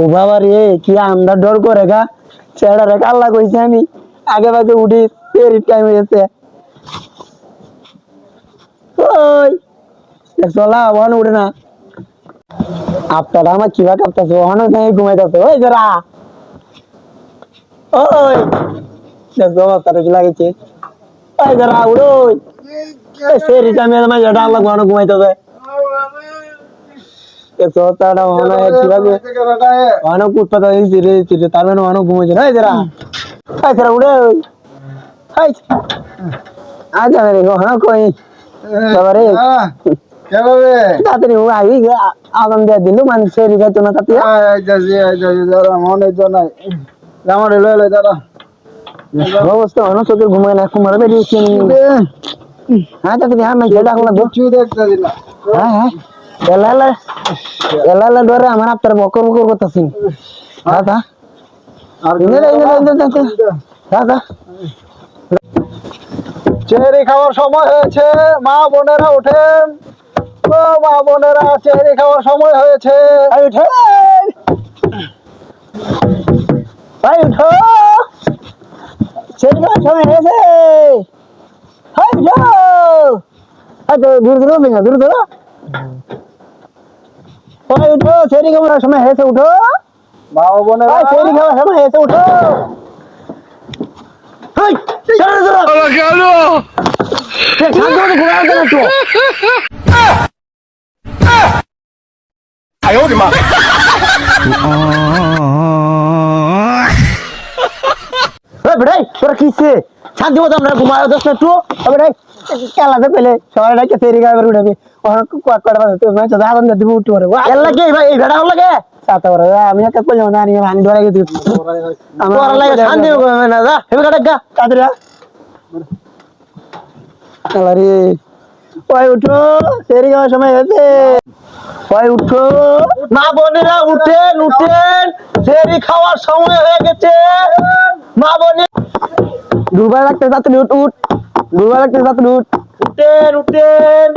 ও বাবা রে, কি আমরা ডর করে গা? ছেড়া রে, কাল্লা কইছি আমি। আগে ভাগে উঠি ফেরি টাইম হয়েছে। ওই চলা উঠে না। আপনারা আমার কিবা কাঁপতেছে, ওখানে নাই ঘুমাইতেছে। ওই জরা ওই দেখো অবস্থাটা কি লাগেছে। ওই জরা উড়ো ফেরি টাইমে আমার যেটা আল্লাহ ওখানে ঘুমাইতেছে দেখো অবস্থাটা ওখানে কীভাবে ওখানে কুটপাতা দিয়েছি রে চিরে তার মানে ওখানে ঘুমাইছে না ওই জরা ওই জরা উড়ো হাই আজ আমি রে ওখানে কই? বাবারে। কেভাবে? তাড়াতাড়ি ও আই আগাম দিয়ে দিল মানে সেরি খাইতো না তাতে। আইতাছি আইতাছি দাঁড়া মনে তো নাই। আমার লয়ে লয়ে দাঁড়া অবস্থা অন্য চোখের ঘুমায় না কুমার বেরিয়েছি। হ্যাঁ তাড়াতাড়ি হ্যাঁ মেয়ে ডাকলা তো কিছু হ্যাঁ হ্যাঁ। এলা এলা এলা এলা ডরে আমার আপনার বকর বকর দাদা দাদা চেহারি খাওয়ার সময় হয়েছে মা বোনেরা ওঠেন ও মা বোনেরা চেহারি খাওয়ার সময় হয়েছে। ভাই উঠো। উঠো। খাওয়ার সময় হয়েছে। ভাই উঠো। তো দূর দূর দূর দূর উঠো সেরি খাওয়ার সময় হয়েছে উঠো। মা বোনেরা ভাই সেরি খাওয়ার সময় হয়েছে উঠো। তোরা কিসে? শান্তি মতো আমরা ঘুমায় না খেলাতে পেলে সবাই ডাকে উঠাবি কট বাজে দিবি উঠতে ভাই এই বেটা হল লাগে সাথে আমি একটা না আমি ধরে গেছি। আমার লাগে শান্তি না যা হেবে কাটা গা। আরে ওই উঠো সেরি খাওয়ার সময় হয়েছে। ওই উঠো। মা বোনেরা উঠেন উঠেন সেরি খাওয়ার সময় হয়ে গেছে। মা বোনে ডুবা রাখতে তাড়াতাড়ি উঠ উঠ দুর্বার রাখতে তাড়াতাড়ি উঠ উঠেন উঠেন।